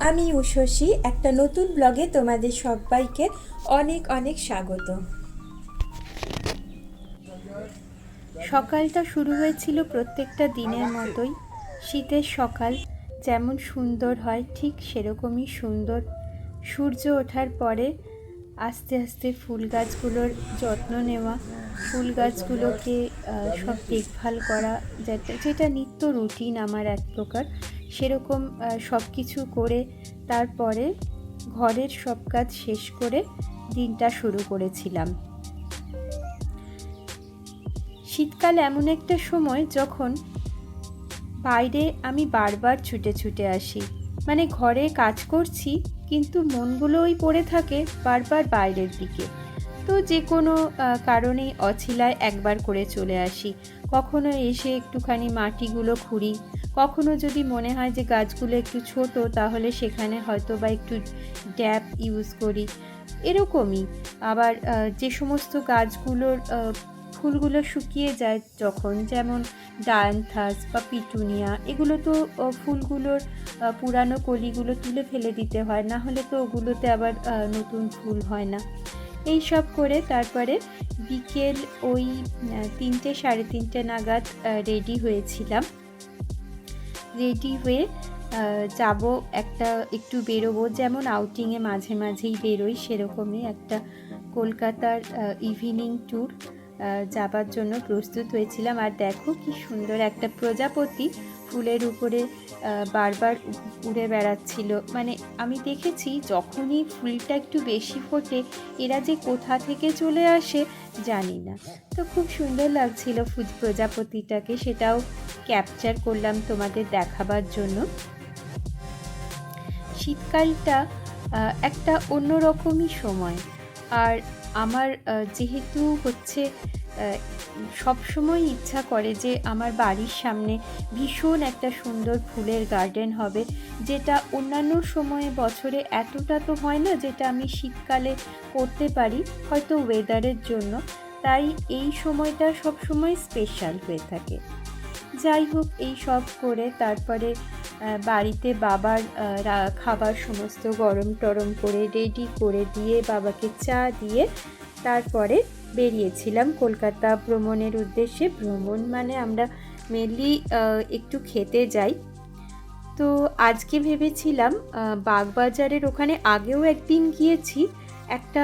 আমি উশসী, একটা নতুন ব্লগে তোমাদের সবাইকে অনেক অনেক স্বাগত। সকালটা শুরু হয়েছিল প্রত্যেকটা দিনের মতোই। শীতের সকাল যেমন সুন্দর হয়, ঠিক সেরকমই সুন্দর। সূর্য ওঠার পরে আস্তে আস্তে ফুল গাছগুলোর যত্ন নেওয়া, ফুল গাছগুলোকে সব দেখভাল করা, যেটা যেটা নিত্য রুটিন আমার এক প্রকার, সেরকম সব কিছু করে তারপরে ঘরের সব কাজ শেষ করে দিনটা শুরু করেছিলাম। শীতকাল এমন একটা সময় যখন বাইরে আমি বারবার ছুটে ছুটে আসি। মানে ঘরে কাজ করছি কিন্তু মনগুলো ওই পড়ে থাকে বারবার বাইরের দিকে। তো যে কোনো আহ, কারণেই অছিলায় একবার করে চলে আসি। কখনো এসে একটুখানি মাটিগুলো খুঁড়ি। কখনো যদি মনে হয় যে গাছগুলো একটু ছোট তাহলে সেখানে হয়তো বা একটু ড্যাপ ইউজ করি। এরকমই। আবার যে সমস্ত গাছগুলোর ফুলগুলো শুকিয়ে যায় যখন, যেমন ডায়ান্থাস বা পিটুনিয়া, এগুলো তো ফুলগুলোর পুরানো কলিগুলো তুলে ফেলে দিতে হয়, না হলে তো ওগুলোতে আবার নতুন ফুল হয় না। এই সব করে তারপরে বিকেল ওই তিনটে, সাড়ে তিনটে নাগাদ রেডি হয়েছিলাম। রেডি হয়ে যাব একটা, একটু বেরোবো, যেমন আউটিংয়ে মাঝে মাঝেই বেরোই সেরকমই একটা কলকাতার ইভিনিং ট্যুর। যাবার জন্য প্রস্তুত হয়েছিলাম। আর দেখো কি সুন্দর একটা প্রজাপতি ফুলের উপরে বারবার উড়ে বেড়াচ্ছিল। মানে আমি দেখেছি যখনই ফুলটা একটু বেশি ফোটে, এরা যে কোথা থেকে চলে আসে জানি না। তো খুব সুন্দর লাগছিল ফুল প্রজাপতিটাকে। সেটাও ক্যাপচার করলাম তোমাদের দেখাবার জন্য। শীতকালটা একটা অন্যরকমই সময়। আর আমার যেহেতু হচ্ছে সব সময় ইচ্ছা করে যে আমার বাড়ির সামনে ভীষণ একটা সুন্দর ফুলের গার্ডেন হবে, যেটা অন্যান্য সময়ে বছরে এতটা তো হয় না যেটা আমি শীতকালে করতে পারি, হয়তো ওয়েদারের জন্য। তাই এই সময়টা সব সময় স্পেশাল হয়ে থাকে। যাই হোক, এই সব করে তারপরে বাড়িতে বাবার খাবার সমস্ত গরম টরম করে রেডি করে দিয়ে বাবাকে চা দিয়ে তারপরে বেরিয়েছিলাম। কলকাতা ভ্রমণের উদ্দেশ্যে, ভ্রমণ মানে আমরা মেনলি একটু খেতে যাই। তো আজকে ভেবেছিলাম বাগবাজারের ওখানে আগেও একদিন গিয়েছি। একটা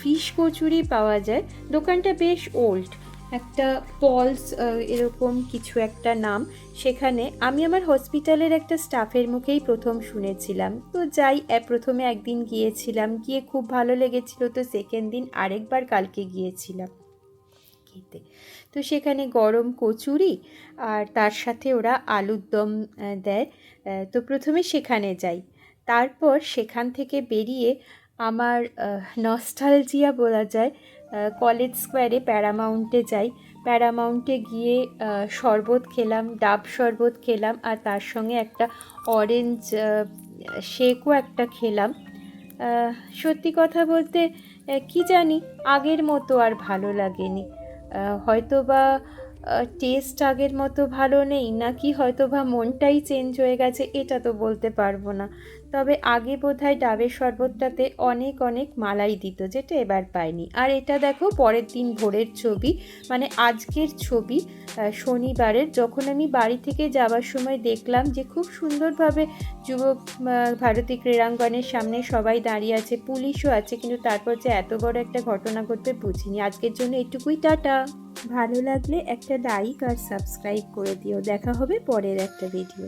ফিশ কচুরি পাওয়া যায়। দোকানটা বেশ ওল্ড একটা পলস এরকম কিছু একটা নাম। সেখানে আমি আমার হসপিটালের একটা স্টাফের মুখেই প্রথম শুনেছিলাম। তো যাই প্রথমে একদিন গিয়েছিলাম, গিয়ে খুব ভালো লেগেছিল। তো সেকেন্ড দিন আরেকবার কালকে গিয়েছিলাম। খেতে। তো সেখানে গরম কচুরি আর তার সাথে ওরা আলুর দম দেয়। তো প্রথমে সেখানে যাই। তারপর সেখান থেকে বেরিয়ে আমার নস্টালজিয়া বলা যায় কলেজ স্কোয়ারে প্যারামাউন্টে যাই। প্যারামাউন্টে গিয়ে শরবত খেলাম, ডাব শরবত খেলাম, আর তার সঙ্গে একটা অরেঞ্জ শেকও একটা খেলাম। সত্যি কথা বলতে কি জানি, আগের মতো আর ভালো লাগেনি। হয়তো বা টেস্ট আগের মতো ভালো নেই, নাকি হয়তো বা মনটাই চেঞ্জ হয়ে গেছে, এটা তো বলতে পারব না। তবে আগে বোধহয় ডাবের শরবতটাতে অনেক অনেক মালাই দিত, যেটা এবার পাইনি। আর এটা দেখো, পরের দিন ভোরের ছবি মানে আজকের ছবি শনিবারের। যখন আমি বাড়ি থেকে যাওয়ার সময় দেখলাম যে খুব সুন্দরভাবে যুব ভারতী ক্রীড়াঙ্গনের সামনে সবাই দাঁড়িয়ে আছে, পুলিশও আছে, কিন্তু তারপর যে এত বড় একটা ঘটনা ঘটবে বুঝিনি। আজকের জন্য এটুকুই, টাটা! ভালো লাগলে একটা লাইক আর সাবস্ক্রাইব করে দিও। দেখা হবে পরের একটা ভিডিও